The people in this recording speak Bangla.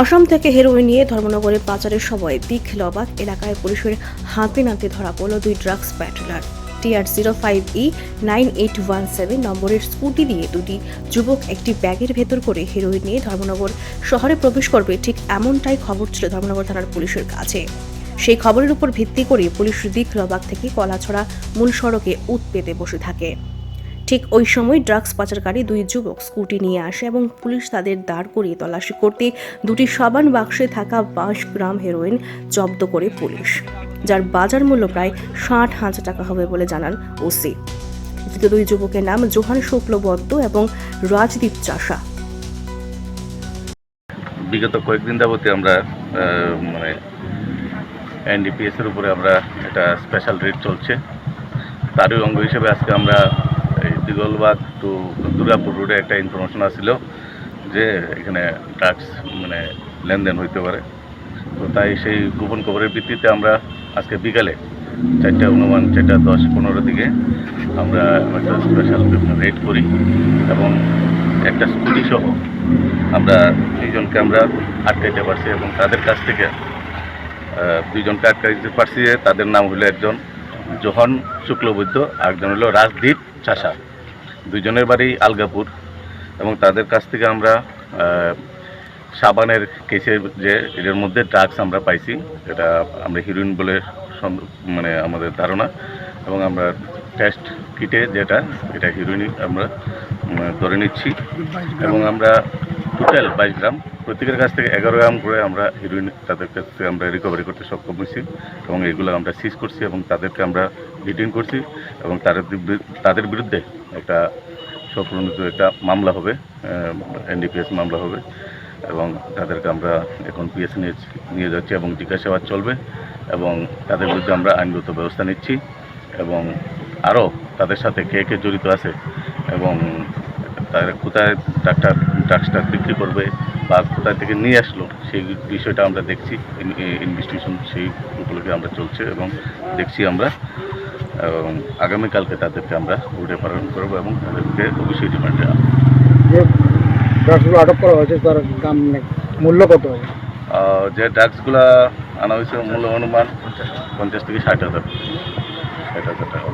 আসাম থেকে হেরোইন নিয়ে ধর্মনগরে পাচারের সময় দিক লবাক এলাকায় পুলিশের হাতে নাতে ধরা পড়ল দুই drugs প্যাট্রোলার। TR zero five E nine eight one seven নম্বরের স্কুটি দিয়ে দুটি যুবক একটি ব্যাগের ভেতর করে হেরোইন নিয়ে ধর্মনগর শহরে প্রবেশ করবে। ঠিক এমনটাই খবর ছিল ধর্মনগর থানার পুলিশের কাছে। সেই খবরের উপর ভিত্তি করে পুলিশ দিক লবাক থেকে কলাছড়া মূল সড়কে উৎ পেতে বসে থাকে। ঠিক ওই সময় ড্রাগস পাচারকারী দুই যুবক স্কুটি নিয়ে আসে এবং পুলিশ তাদের দাঁড় করিয়ে তল্লাশি করতে দুটি সাবান বাক্সে থাকা বাইশ গ্রাম হেরোইন জব্দ করে পুলিশ, যার বাজার মূল্য প্রায় ষাট হাজার টাকা হবে বলে জানান ওসি। ধৃত দুই যুবকের নাম জোহান শুক্লবদ্ধ এবং রাজদীপ চাষা। বিগত কয়েকদিন যাবতে আমরা মানে এনডিপিএস এর উপরে আমরা একটা স্পেশাল রেট চলছে। তারই অঙ্গ হিসেবে আজকে আমরা দিগলবাগ টু দুর্গাপুর রোডে একটা ইনফরমেশন আসছিল যে এখানে ড্রাগস মানে লেনদেন হইতে পারে। তো তাই সেই গোপন খবরের ভিত্তিতে আমরা আজকে বিকালে চারটা অনুমান, চারটা দশ পনেরো দিকে আমরা একটা স্পেশাল রেড করি এবং একটা স্কুটি সহ আমরা দুইজনকে আমরা আটকাইতে পারছি এবং তাদের কাছ থেকে দুইজনকে আটকাইতে পারছি তাদের নাম হলো একজন জোহন শুক্লবৈদ্য, আর একজন হলো রাজদীপ চাষা। দুইজনের বাড়ি আলগাপুর এবং তাদের কাছ থেকে আমরা সাবানের কেসের যে, এটার মধ্যে ড্রাগস আমরা পাইছি, এটা আমরা হিরোইন বলে মানে আমাদের ধারণা এবং আমরা টেস্ট কিটে যেটা, এটা হিরোইনই আমরা ধরে নিচ্ছি এবং আমরা টোটাল বাইশ গ্রাম প্রত্যেকের কাছ থেকে এগারো গ্রাম করে আমরা হিরোইন তাদের কাছ থেকে আমরা রিকভারি করতে সক্ষম হয়েছি এবং এগুলো আমরা সিজ করছি এবং তাদেরকে আমরা ডিটেন করছি এবং তাদের তাদের বিরুদ্ধে একটা স্বপ্রণীত একটা মামলা হবে এনডিপিএস মামলা হবে এবং তাদেরকে আমরা এখন পিএস নিয়ে নিয়ে যাচ্ছি এবং জিজ্ঞাসাবাদ চলবে এবং তাদের বিরুদ্ধে আমরা আইনগত ব্যবস্থা নিচ্ছি এবং আরও তাদের সাথে কে কে জড়িত আছে এবং তারা কোথায় ডাক্তার ড্রাগসটা বিক্রি করবে বা কোথায় থেকে নিয়ে আসলো সেই বিষয়টা আমরা দেখছি। ইনভেস্টিগেশন সেই উপলক্ষে আমরা চলছে এবং দেখছি আমরা এবং আগামীকালকে তাদেরকে আমরা উঠে পালন করব এবং তাদেরকে অবশ্যই। যে ড্রাগসগুলো আটক করা হয়েছে তার দাম মূল্য কত হবে? যে ড্রাগসগুলা আনা হয়েছে মূল্য অনুমান পঞ্চাশ থেকে ষাট হাজার। ষাট হাজার টাকা